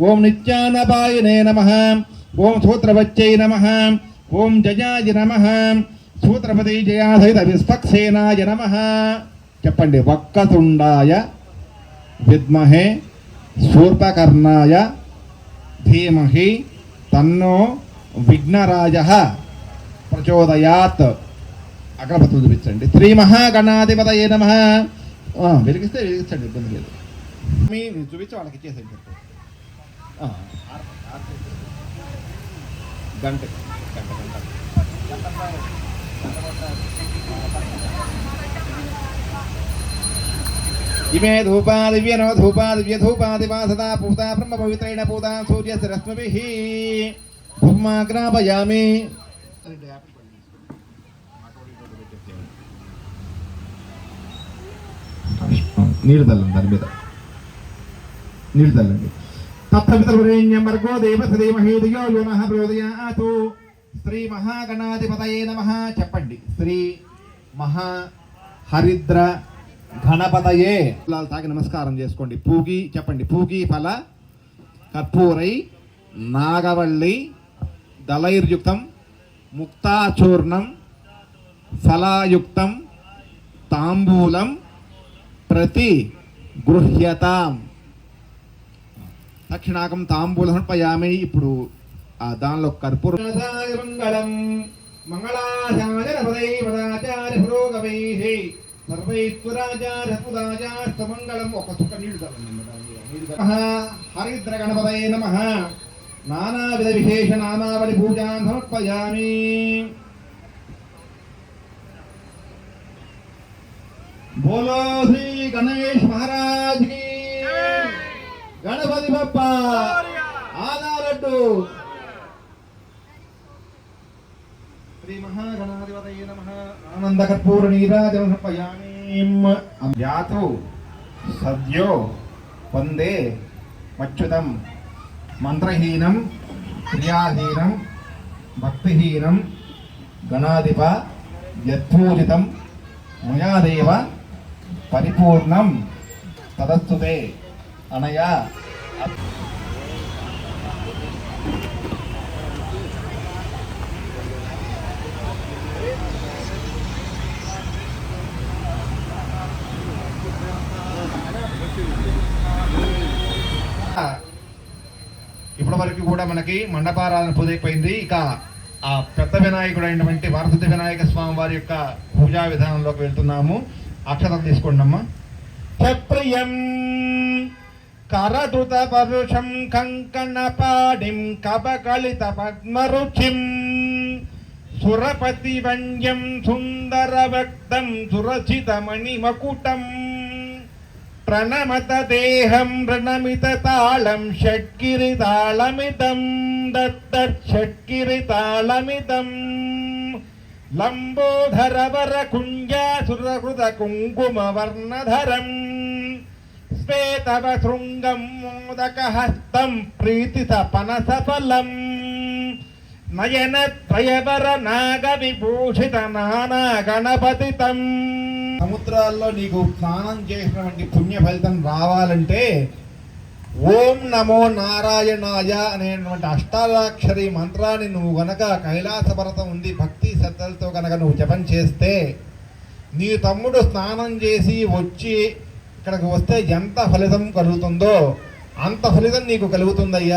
ఓం నిత్యానపాయనే నమ ఓం సూత్రవచ్చై నమ ఓం జయాయ నమ సూత్రపతి జయాసహిత విస్పక్సేనాయ నమ. చెప్పండి వక్కతుండాయ విద్మహే శూర్పకర్ణాయ ధీమహి తన్నో విఘ్నరాజ. ప్రచోదయాత్. అగ్రపతులు చూపించండి. శ్రీ మహాగణాధిపత ఏ నమ వెలిగిస్తే వెలిగించండి ఇబ్బంది లేదు. మీ చూపించి వాళ్ళకి ఇచ్చేసేయండి. చెప్పు గంట గంట గంట ఇమే ధూపా దివ్యనో ధూపా దివ్య ధూపా దివా సదా పూతా బ్రహ్మ పవిత్రేణ పూతా సూర్యస్య రశ్మిభిః ధూమాగ్రాపయామి నీళ్ళు తల్లండి దాని మీద నీళ్ళు తల్లండి తత్సవితరుణ్యం వర్గో దేవస దేమహే శ్రీ మహాగణాధిపతయే నమ చెప్పండి. శ్రీ మహా హరిద్ర గణపతయే। లాల్ తాకి నమస్కారం చేసుకోండి. పూగి చెప్పండి. పూగి ఫల కర్పూరై నాగవల్లి దళైర్యుక్తం ముక్తాచూర్ణం ఫలాయుక్తం తాంబూలం ప్రతి గృహ్యతాం. దక్షిణాకం తాంబూలం సమర్పయామి ఇప్పుడు ఆ దానిలో కర్పూరం. మంగళం మంగళాచార్య పదై ఒక చుక్క నీళ్ళు హరిద్ర గణపతయ నమ. నానావిధ విశేష నామావళి సమర్పయామి బోలో శ్రీ గణేష్ మహారాజ్కి గణపతి బప్ప. ఆదారడ్డు ఆనంద కర్పూర నీరాజన సద్యో వందే మచ్యుతం మంత్రహీనం క్రియాహీనం భక్తిహీనం గణాధిప యత్పూజితం మయాదేవ పరిపూర్ణం తదస్తుతే. అనగా ఇప్పటి వరకు కూడా మనకి మండపారాధన పూజైపోయింది ఇక ఆ పెద్ద వినాయకుడు అయినటువంటి వరసతి వినాయక స్వామి వారి యొక్క పూజా విధానంలోకి వెళ్తున్నాము. అక్షతలు తీసుకోండి అమ్మా करदुतपरुषं कङ्कणपाणिं कपकलितपद्मरुचिं सुरपतिवन्यं सुन्दरवक्तं सुरचितमणिमकुटं प्रणमत प्रणमिततालं षट्किरितालमितं दत्तषट्किरितालमितम् लम्बोधरवरकुञ्जासुरकृतकुङ्कुमवर्णधरम् మణిమకుటం శృంగం మోదక హస్తం ప్రీతిత పనస ఫలం నయన త్రయవర నాగ విభూషిత నానా గణపతితం. సముద్రాల్లో నీకు స్నానం చేసినటువంటి పుణ్య ఫలితం రావాలంటే ఓం నమో నారాయణాయ అనేటువంటి అష్టాక్షరి మంత్రాన్ని నువ్వు గనక కైలాస పర్వతం ఉంది భక్తి శ్రద్ధలతో గనక నువ్వు జపం చేస్తే నీ తమ్ముడు స్నానం చేసి వచ్చి ఇక్కడికి వస్తే ఎంత ఫలితం కలుగుతుందో అంత ఫలితం నీకు కలుగుతుందయ్యా.